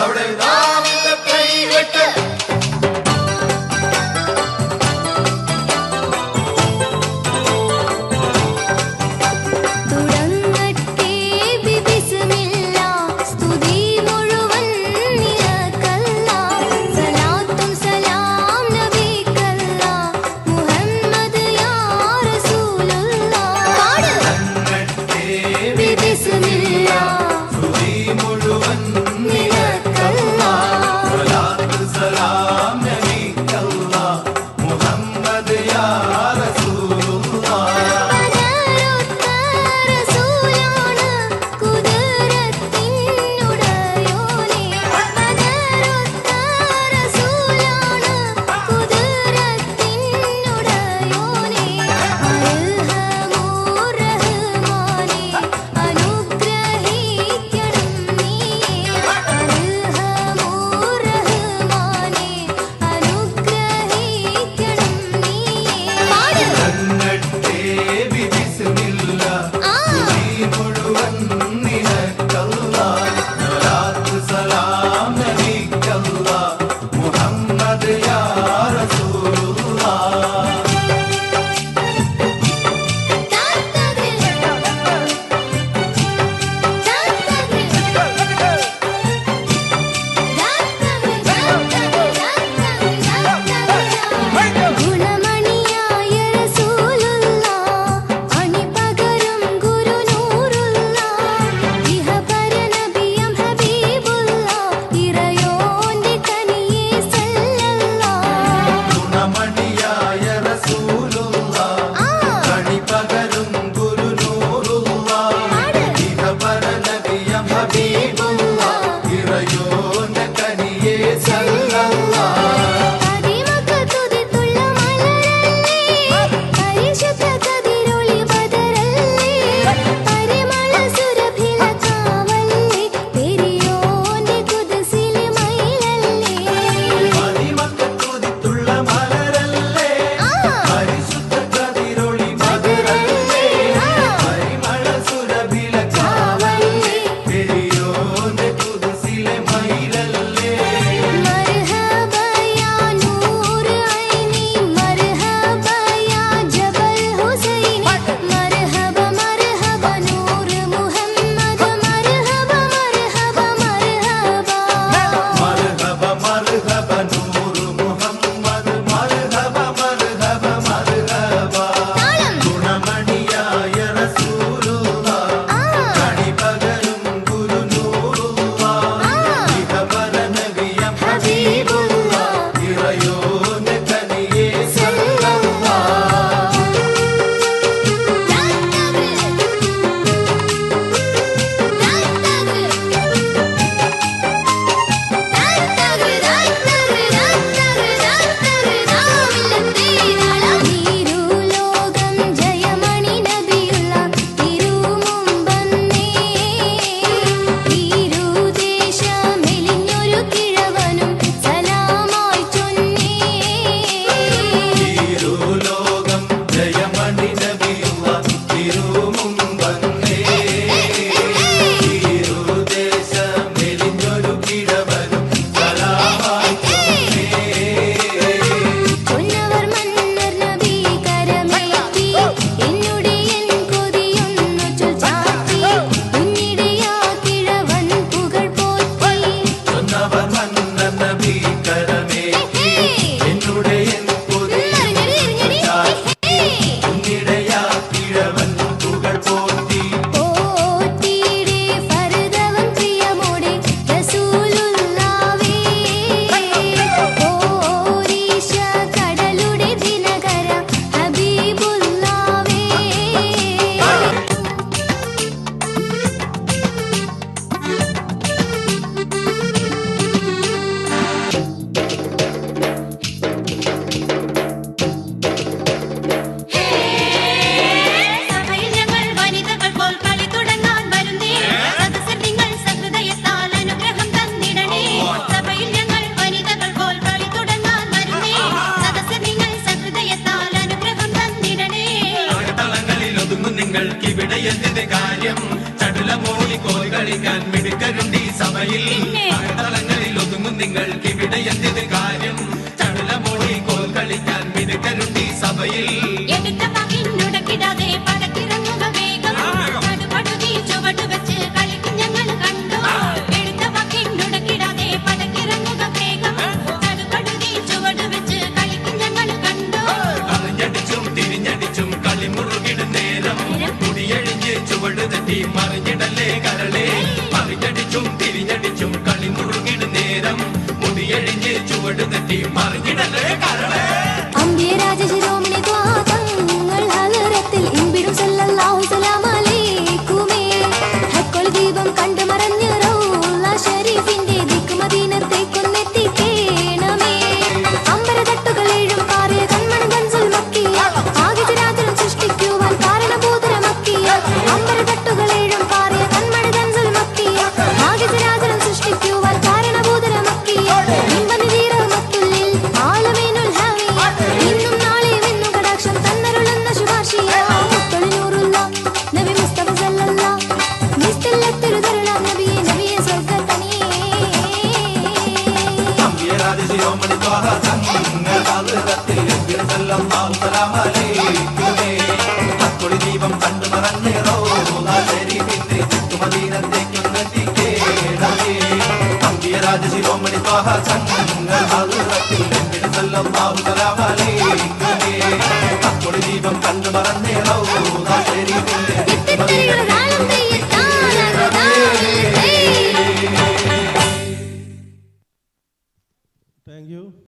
அவளை நாம் இந்த கை வெட்ட करमे ഒതുങ്ങും നിങ്ങൾക്കിവിടെ എന്തിന്റെ കാര്യം? ചടുല മോളി കോൽ കളിക്കാൻ മിടുക്കരുണ്ട് ഈ സഭയിൽ തളങ്ങളിൽ ഒതുങ്ങും നിങ്ങൾക്കിവിടെ എന്തിന്റെ കാര്യം? ചടുല മോളി കോൽ കളിക്കാൻ മിടുക്കരുണ്ട് ഈ സഭയിൽ എഴിഞ്ഞ് ചുവട് തെറ്റി മറിഞ്ഞിടല്ലേ കരളേ. അമ്പിയ രാജശിരോമിനെ ദൈവം കണ്ടു മറന്നേണോ